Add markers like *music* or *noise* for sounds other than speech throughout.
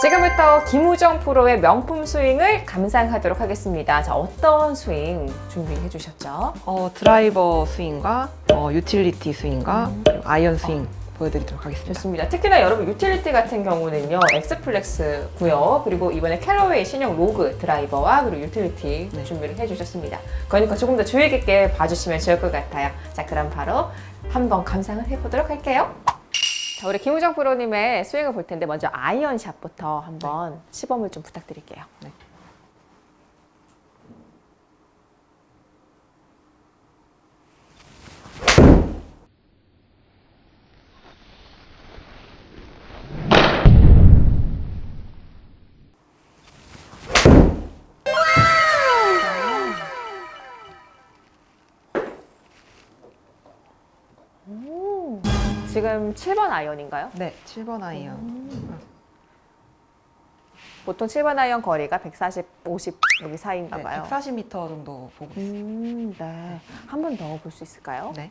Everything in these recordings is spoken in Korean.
지금부터 김우정 프로의 명품 스윙을 감상하도록 하겠습니다. 자, 어떤 스윙 준비해 주셨죠? 어, 드라이버 스윙과 어, 유틸리티 스윙과 그리고 아이언 스윙 보여드리도록 하겠습니다. 좋습니다. 특히나 여러분 유틸리티 같은 경우는요, 엑스플렉스고요. 그리고 이번에 캘러웨이 신형 로그 드라이버와 그리고 유틸리티 네. 준비를 해주셨습니다. 그러니까 조금 더 주의 깊게 봐주시면 좋을 것 같아요. 자, 그럼 바로 한번 감상을 해보도록 할게요. 자, 우리 김우정 프로님의 스윙을 볼 텐데 먼저 아이언샷부터 한번 시범을 좀 부탁드릴게요. 네. 지금 7번 아이언인가요? 네, 7번 아이언. 보통 7번 아이언 거리가 140, 50 여기 사이인가 네, 봐요. 140m 정도 보고 있습니다. 음, 네. 한 번 더 볼 수 있을까요? 네.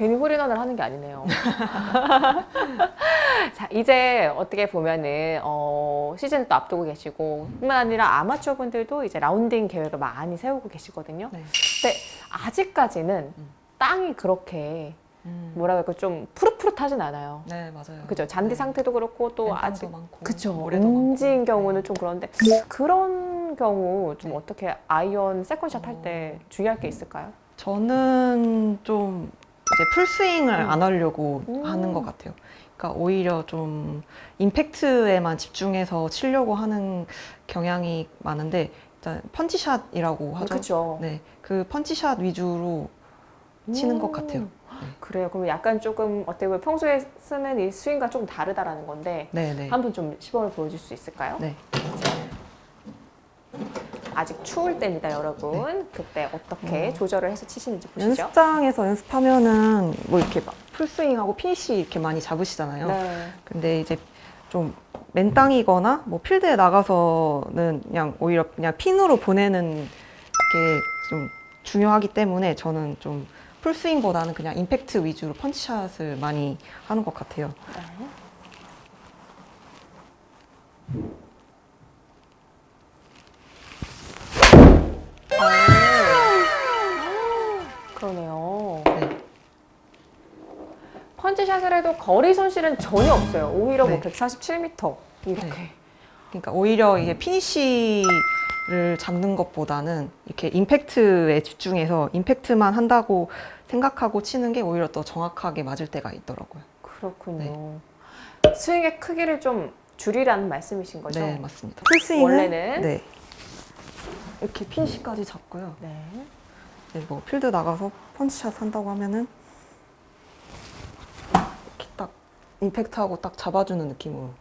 괜히 홀인원을 하는 게 아니네요. *laughs* 자, 이제 어떻게 보면은, 어, 시즌을 또 앞두고 계시고, 뿐만 아니라 아마추어 분들도 이제 라운딩 계획을 많이 세우고 계시거든요. 네. 근데 아직까지는 음. 땅이 그렇게, 음. 뭐라 그럴까, 좀 푸릇푸릇하진 않아요. 네, 맞아요. 그죠? 잔디 네. 상태도 그렇고, 또 아직. 많고, 음지인 많고. 경우는 네. 좀 그런데, 그런 경우 좀 네. 어떻게 아이언 세컨샷 할때 어. 주의할 게 있을까요? 저는 좀 이제 풀스윙을 음. 안 하려고 음. 하는 것 같아요. 그러니까 오히려 좀 임팩트에만 집중해서 치려고 하는 경향이 많은데 일단 펀치샷이라고 하죠. 그렇죠. 네, 그 펀치샷 위주로 치는 것 같아요. 그래요. 그럼 약간 조금 어떻게 보면 평소에 쓰는 이 스윙과 조금 다르다라는 건데 네, 네. 한번 좀 시범을 보여줄 수 있을까요? 네. 아직 추울 때입니다, 여러분. 그때 어떻게 음. 조절을 해서 치시는지 보시죠. 연습장에서 연습하면은 뭐 이렇게 막 풀스윙하고 피니시 이렇게 많이 잡으시잖아요. 네. 근데 이제 좀 맨땅이거나 뭐 필드에 나가서는 그냥 오히려 그냥 핀으로 보내는 게 좀 중요하기 때문에 저는 좀 풀스윙보다는 그냥 임팩트 위주로 펀치샷을 많이 하는 것 같아요. 네. 그러네요. 네. 펀치샷을 해도 거리 손실은 전혀 없어요. 오히려 뭐 네. 147m 이렇게. 네. 그러니까 오히려 이게 피니시를 잡는 것보다는 이렇게 임팩트에 집중해서 임팩트만 한다고 생각하고 치는 게 오히려 더 정확하게 맞을 때가 있더라고요. 그렇군요. 스윙의 크기를 좀 줄이라는 말씀이신 거죠? 네, 맞습니다. 풀스윙은 원래는? 네. 이렇게 피니시까지 잡고요. 네. 네, 뭐 필드 나가서 펀치샷 한다고 하면은 이렇게 딱 임팩트하고 딱 잡아주는 느낌으로.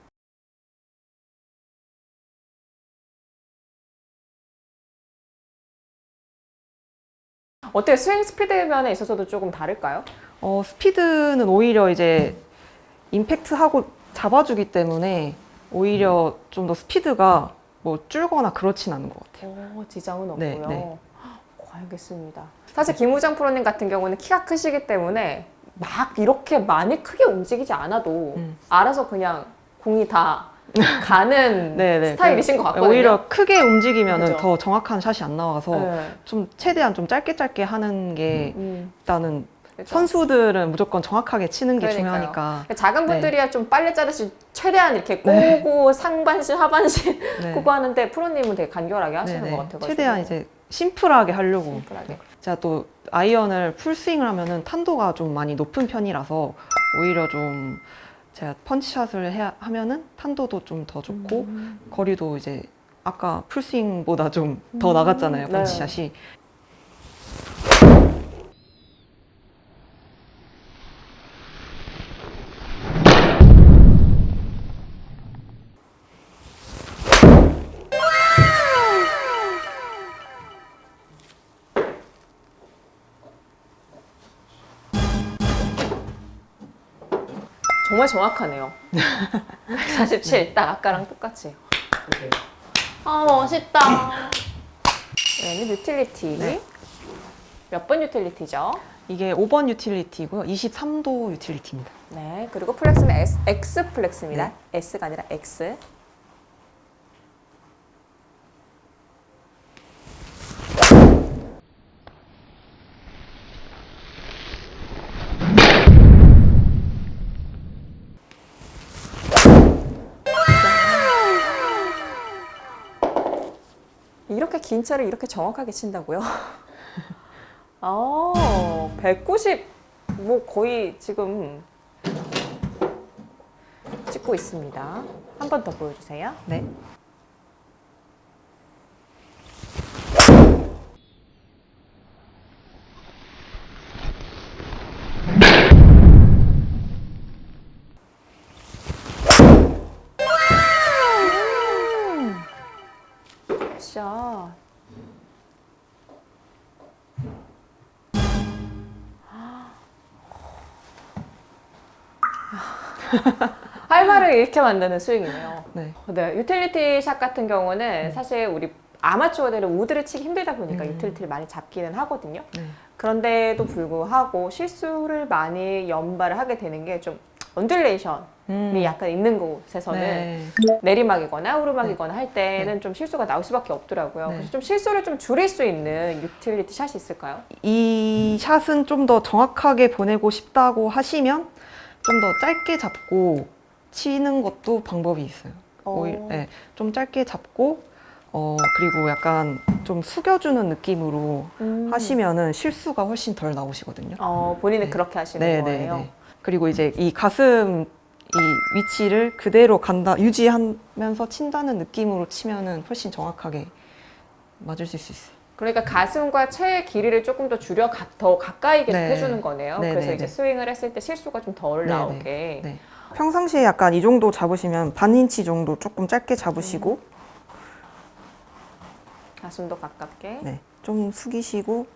어때요? 스윙 스피드 면에 있어서도 조금 다를까요? 어, 스피드는 오히려 이제 임팩트하고 잡아주기 때문에 오히려 좀 더 스피드가 뭐 줄거나 그렇진 않은 것 같아요. 오, 지장은 없고요. 네, 네. 오, 알겠습니다. 사실 김우정 프로님 같은 경우는 키가 크시기 때문에 막 이렇게 많이 크게 움직이지 않아도 음. 알아서 그냥 공이 다 *laughs* 가는 네, 네. 스타일이신 것 같거든요. 오히려 크게 움직이면 그죠? 더 정확한 샷이 안 나와서 네. 좀 최대한 좀 짧게 짧게 하는 게 음, 일단은 그렇죠. 선수들은 무조건 정확하게 치는 게 그러니까요. 중요하니까 작은 네. 분들이야 좀 빨리 자르시 최대한 이렇게 꼬고 네. 상반신 하반신 *laughs* 네. 꼬고 하는데 프로님은 되게 간결하게 하시는 네네. 것 같아요. 최대한 이제 심플하게 하려고 심플하게. 제가 또 아이언을 풀스윙을 하면은 탄도가 좀 많이 높은 편이라서 오히려 좀 제가 펀치샷을 해야 하면은 탄도도 좀 더 좋고 음. 거리도 이제 아까 풀스윙보다 좀더 음. 나갔잖아요 네. 펀치샷이 정말 정확하네요. *laughs* 147, 딱 아까랑 똑같이. 아, 멋있다. 얘는 유틸리티. 네. 몇 번 유틸리티죠? 이게 5번 유틸리티고요. 23도 유틸리티입니다. 네, 그리고 플렉스는 S, X 플렉스입니다. 네. S가 아니라 X. 차를 이렇게 정확하게 친다고요? *laughs* 아, 190, 뭐 거의 지금 찍고 있습니다. 한 번 더 보여주세요. 네. *laughs* 할 말을 잃게 만드는 스윙이네요. 네. 네, 유틸리티 샷 같은 경우는 사실 우리 아마추어들은 우드를 치기 힘들다 보니까 음. 유틸리티를 많이 잡기는 하거든요. 네. 그런데도 불구하고 실수를 많이 연발을 하게 되는 게 좀 언듈레이션이 음. 약간 있는 곳에서는 네. 내리막이거나 오르막이거나 할 때는 좀 실수가 나올 수밖에 없더라고요. 네. 그래서 좀 실수를 좀 줄일 수 있는 유틸리티 샷이 있을까요? 이 샷은 좀 더 정확하게 보내고 싶다고 하시면 좀 더 짧게 잡고 치는 것도 방법이 있어요. 오히려 네, 좀 짧게 잡고 어 그리고 약간 좀 숙여주는 느낌으로 음. 하시면은 실수가 훨씬 덜 나오시거든요. 어, 본인은 네. 그렇게 하시는 네, 네, 거예요. 네. 그리고 이제 이 가슴 이 위치를 그대로 간다 유지하면서 친다는 느낌으로 치면은 훨씬 정확하게 맞을 수 있어요. 그러니까 가슴과 체의 길이를 조금 더 줄여 가, 더 가까이 계속 네. 해주는 거네요. 네, 그래서 네, 이제 네. 스윙을 했을 때 실수가 좀 덜 네, 나오게. 네. 평상시에 약간 이 정도 잡으시면 반 인치 정도 조금 짧게 잡으시고 가슴도 가깝게. 네, 좀 숙이시고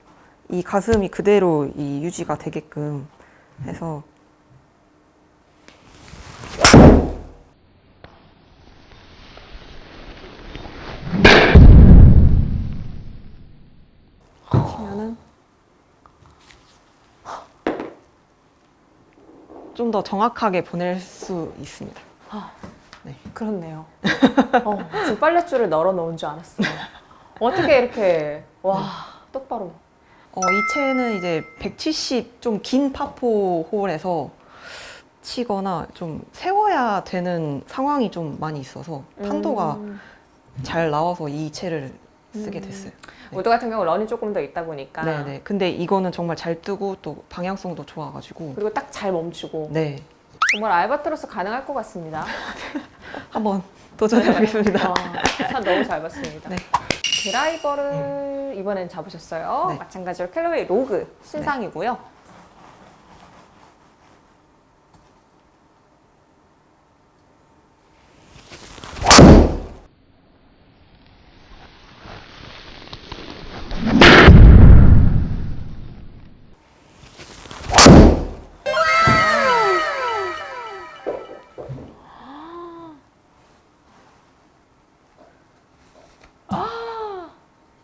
이 가슴이 그대로 이 유지가 되게끔 해서 치면은 좀 더 정확하게 보낼 수 있습니다. 그렇네요. *laughs* 어, 지금 빨랫줄을 널어 놓은 줄 알았어요. 어떻게 이렇게 와 똑바로. 어, 이 채는 이제 170 좀 긴 파포 홀에서 치거나 좀 세워야 되는 상황이 좀 많이 있어서 판도가 음. 잘 나와서 이 채를 쓰게 음. 됐어요. 우드 같은 경우 런이 조금 더 있다 보니까. 네네. 근데 이거는 정말 잘 뜨고 또 방향성도 좋아가지고 그리고 딱 잘 멈추고. 네 정말 알바트로스 가능할 것 같습니다. *laughs* 한번 도전해보겠습니다. 아, 참 너무 잘 봤습니다. 네. 드라이버를 이번엔 잡으셨어요. 네. 마찬가지로 캘로웨이 로그 신상이고요.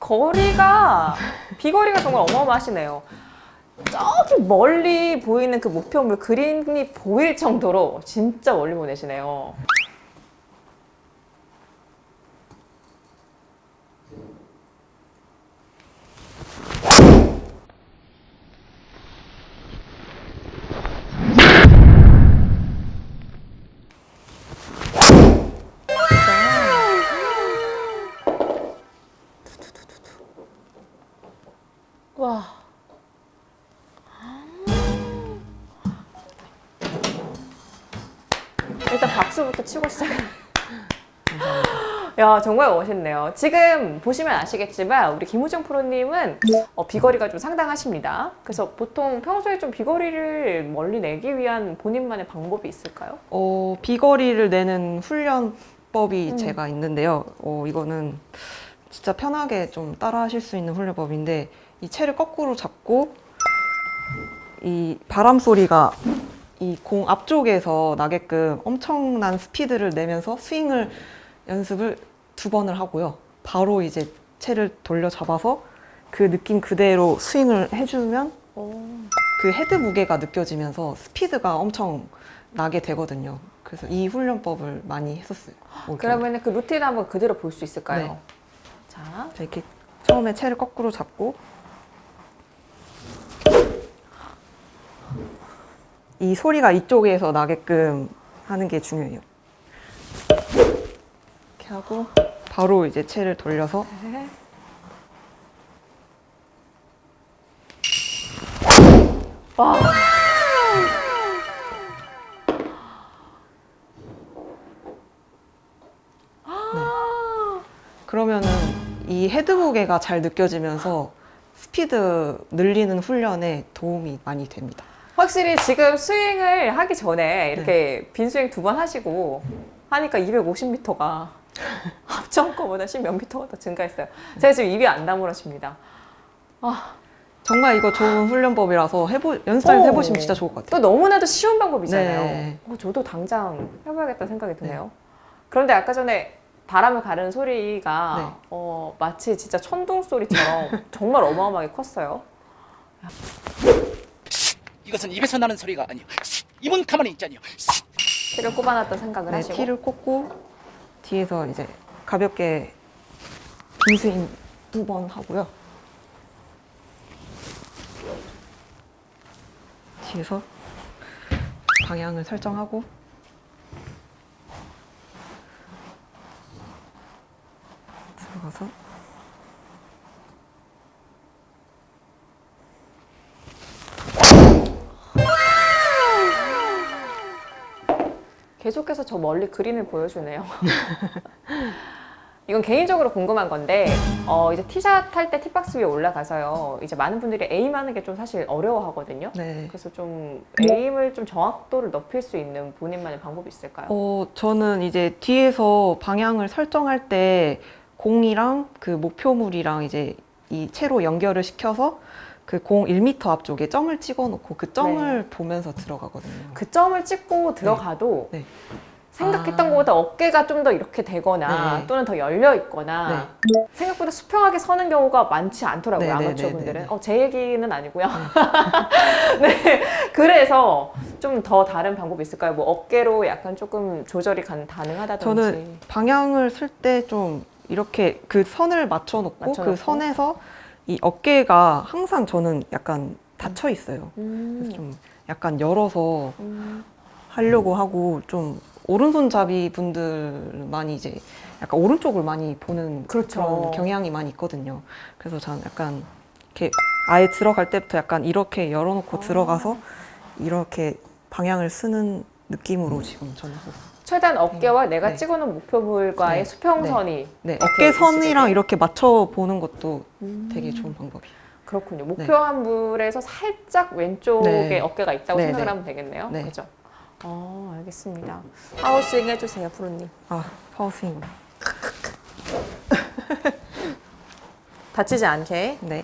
거리가 비거리가 정말 어마어마하시네요. 저기 멀리 보이는 그 목표물 그린이 보일 정도로 진짜 멀리 보내시네요. 와. 박수부터 치고 시작해. 야 정말 멋있네요. 지금 보시면 아시겠지만 우리 김우정 프로님은 어, 비거리가 좀 상당하십니다. 그래서 보통 평소에 좀 비거리를 멀리 내기 위한 본인만의 방법이 있을까요? 어, 비거리를 내는 훈련법이 음. 제가 있는데요. 어, 이거는 진짜 편하게 좀 따라 하실 수 있는 훈련법인데 이 채를 거꾸로 잡고 이 바람 소리가 이 공 앞쪽에서 나게끔 엄청난 스피드를 내면서 스윙을 연습을 두 번을 하고요. 바로 이제 채를 돌려 잡아서 그 느낌 그대로 스윙을 해주면 그 헤드 무게가 느껴지면서 스피드가 엄청 나게 되거든요. 그래서 이 훈련법을 많이 했었어요. 올 겨울에. 그러면 그 루틴 한번 그대로 볼 수 있을까요? 네. 자, 자, 이렇게 처음에 채를 거꾸로 잡고 이 소리가 이쪽에서 나게끔 하는 게 중요해요. 이렇게 하고 바로 이제 채를 돌려서 와. 그러면은 이 헤드 무게가 잘 느껴지면서 스피드 늘리는 훈련에 도움이 많이 됩니다. 확실히 지금 스윙을 하기 전에 이렇게 네. 빈 스윙 두 번 하시고 하니까 250m가 합정 거보다 10몇 미터가 더 증가했어요. 제가 지금 입이 안 다물어집니다. 정말 이거 좋은 훈련법이라서 해보 연습장에서 오. 해보시면 진짜 좋을 것 같아요. 또 너무나도 쉬운 방법이잖아요. 네. 어, 저도 당장 해봐야겠다 생각이 드네요. 그런데 아까 전에 바람을 가르는 소리가 네. 어, 마치 진짜 천둥 소리처럼 정말 어마어마하게 컸어요. 이것은 입에서 나는 소리가 아니오. 입은 가만히 있자니요. 티를 꼽아놨던 생각을 네, 하시고 티를 꽂고 뒤에서 이제 가볍게 빈스윙 두번 하고요. 뒤에서 방향을 설정하고 들어가서 계속해서 저 멀리 그림을 보여주네요. 이건 개인적으로 궁금한 건데 어, 이제 티샷 할 때 티박스 위에 올라가서요. 이제 많은 분들이 에임하는 게 좀 사실 어려워하거든요. 네. 그래서 좀 에임을 좀 정확도를 높일 수 있는 본인만의 방법이 있을까요? 어, 저는 이제 뒤에서 방향을 설정할 때 공이랑 그 목표물이랑 이제 이 채로 연결을 시켜서 그 공 1m 앞쪽에 점을 찍어 놓고 그 점을 보면서 들어가거든요. 그 점을 찍고 들어가도 네. 생각했던 아. 것보다 어깨가 좀 더 이렇게 되거나 네. 또는 더 열려 있거나 생각보다 수평하게 서는 경우가 많지 않더라고요 네, 네, 아마추어 네, 분들은 네, 네. 어, 제 얘기는 아니고요 *laughs* 네 그래서 좀 더 다른 방법이 있을까요 뭐 어깨로 약간 조금 조절이 간, 가능하다든지 저는 방향을 쓸 때 좀 이렇게 그 선을 맞춰 놓고 맞춰놓고. 그 선에서 이 어깨가 항상 저는 약간 닫혀 있어요. 음, 그래서 좀 약간 열어서 음, 하려고 하고 좀 오른손잡이 분들 많이 이제 약간 오른쪽을 많이 보는 그렇죠. 런 경향이 많이 있거든요. 그래서 저는 약간 이렇게 아예 들어갈 때부터 약간 이렇게 열어놓고 아. 들어가서 이렇게 방향을 쓰는 느낌으로 지금 저는 하고 있어요. 최대한 어깨와 내가 네. 찍어놓은 목표물과의 네. 수평선이 네, 이렇게 어깨 선이랑 있으시죠? 이렇게 맞춰 보는 것도 음. 되게 좋은 방법이에요. 그렇군요. 목표 한 물에서 살짝 왼쪽에 네. 어깨가 있다고 네, 생각을 네. 하면 되겠네요. 네. 그죠? 어, 알겠습니다. 하우스윙 해주세요, 프로님. 아, 파워스윙. 다치지 않게. 네.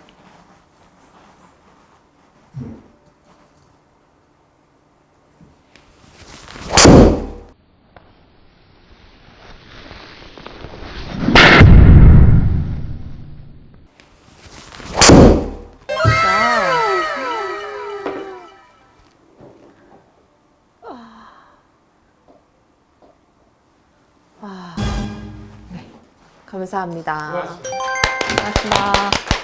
감사합니다. 고맙습니다.